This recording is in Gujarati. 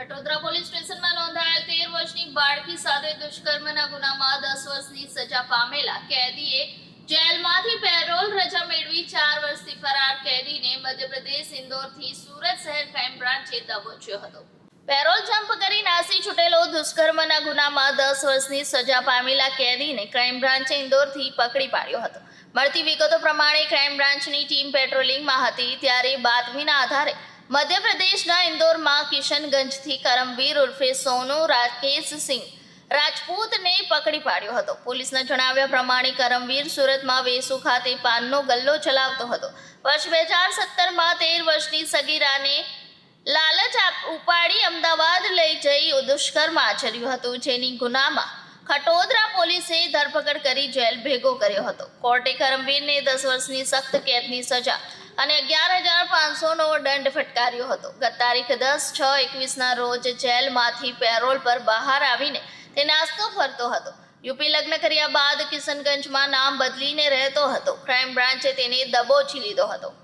કટોદરા પોલીસ સ્ટેશનમાં નોંધાયેલ તેર વર્ષની બાળકી સાથે દુષ્કર્મના ગુનામાં દસ વર્ષની સજા પામેલા કેદીએ જેલમાંથી પેરોલ રજા મેળવી ચાર વર્ષથી ફરાર કેદીને મધ્યપ્રદેશ, ઇન્દોરથી સુરત શહેર ક્રાઇમ બ્રાન્ચે દબોચ્યો હતો. પેરોલ જમ્પ કરી નાસી છૂટેલો દુષ્કર્મના ગુનામાં દસ વર્ષની સજા પામેલા કેદીને ક્રાઇમ બ્રાન્ચે ઇન્દોરથી પકડી પાડ્યો હતો. મળતી વિગતો પ્રમાણે ક્રાઇમ બ્રાન્ચની ટીમ પેટ્રોલિંગમાં હતી, ત્યારે બાતમીના આધારે મધ્યપ્રદેશના ઇન્દોરમાં કિશનગંજથી કરમવીર ઉર્ફે સોનુ રાકેશ સિંહ રાજપૂતને પકડી પાડ્યો હતો. પોલીસના જણાવ્યા પ્રમાણે કરમવીર સુરતમાં વેસુ ખાતે પાનનો ગલ્લો ચલાવતો હતો. વર્ષ બે હજાર સત્તરમાં તેર વર્ષની સગીરાને લાલચ ઉપાડી અમદાવાદ લઈ જઈ દુષ્કર્મ આચર્યું હતું, જેની ગુનામાં ખટોદરા પોલીસે ધરપકડ કરી જેલ ભેગો કર્યો હતો. કોર્ટે કરમવીરને દસ વર્ષની સખ્ત કેદની સજા અને અગિયાર હજાર પાંચસોનો દંડ ફટકાર્યો હતો. ગત તારીખ દસ છ એકવીસના રોજ જેલમાંથી પેરોલ પર બહાર આવીને તે નાસ્તો ફરતો હતો. યુપી લગ્ન કર્યા બાદ કિશનગંજમાં નામ બદલીને રહેતો હતો. ક્રાઇમ બ્રાન્ચે તેને દબોચી લીધો હતો.